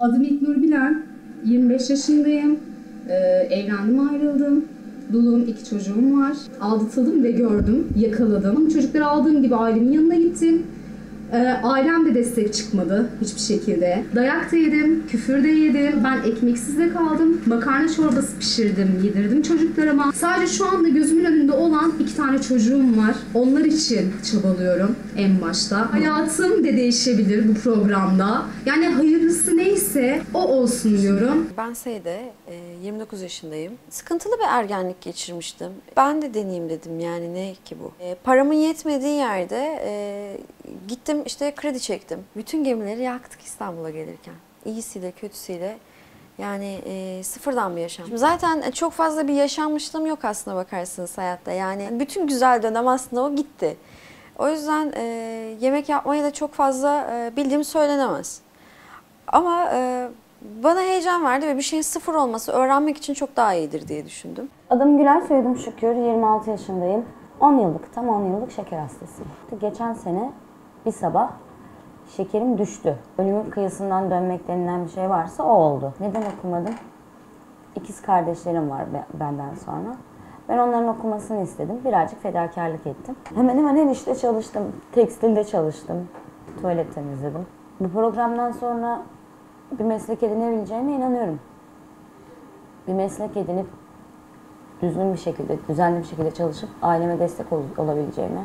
Adım İlknur Bilen, 25 yaşındayım, Ee, evlendim ayrıldım. Dulum, iki çocuğum var. Aldatıldım ve gördüm, yakaladım. Çocukları aldığım gibi ailemin yanına gittim. Ee, ailem de destek çıkmadı hiçbir şekilde. Dayak da yedim, küfür de yedim. Ben ekmeksiz de kaldım. Makarna çorbası pişirdim, yedirdim çocuklarıma. Sadece şu anda gözümün önünde olan iki tane çocuğum var. Onlar için çabalıyorum en başta. Hayatım de değişebilir bu programda. Yani hayırlısı neyse o olsun diyorum. Ben Seyde, e, 29 yaşındayım. Sıkıntılı bir ergenlik geçirmiştim. Ben de deneyeyim dedim yani ne ki bu. E, Paramın yetmediği yerde e, gittim işte kredi çektim. Bütün gemileri yaktık İstanbul'a gelirken. İyisiyle kötüsüyle yani e, sıfırdan bir yaşam. Zaten çok fazla bir yaşanmışlığım yok aslında bakarsınız hayatta. Yani bütün güzel dönem aslında o gitti. O yüzden e, yemek yapmayı da çok fazla e, bildiğim söylenemez. Ama e, bana heyecan verdi ve bir şeyin sıfır olması öğrenmek için çok daha iyidir diye düşündüm. Adım Güler, soyadım Şükür. 26 yaşındayım. 10 yıllık, tam 10 yıllık şeker hastasıyım. Geçen sene bir sabah şekerim düştü. Ölümün kıyısından dönmek denilen bir şey varsa o oldu. Neden okumadım? İkiz kardeşlerim var be- benden sonra. Ben onların okumasını istedim. Birazcık fedakarlık ettim. Hemen hemen her işte çalıştım. Tekstilde çalıştım. Tuvalet temizledim. Bu programdan sonra bir meslek edinebileceğime inanıyorum. Bir meslek edinip düzgün bir şekilde, düzenli bir şekilde çalışıp aileme destek ol- olabileceğime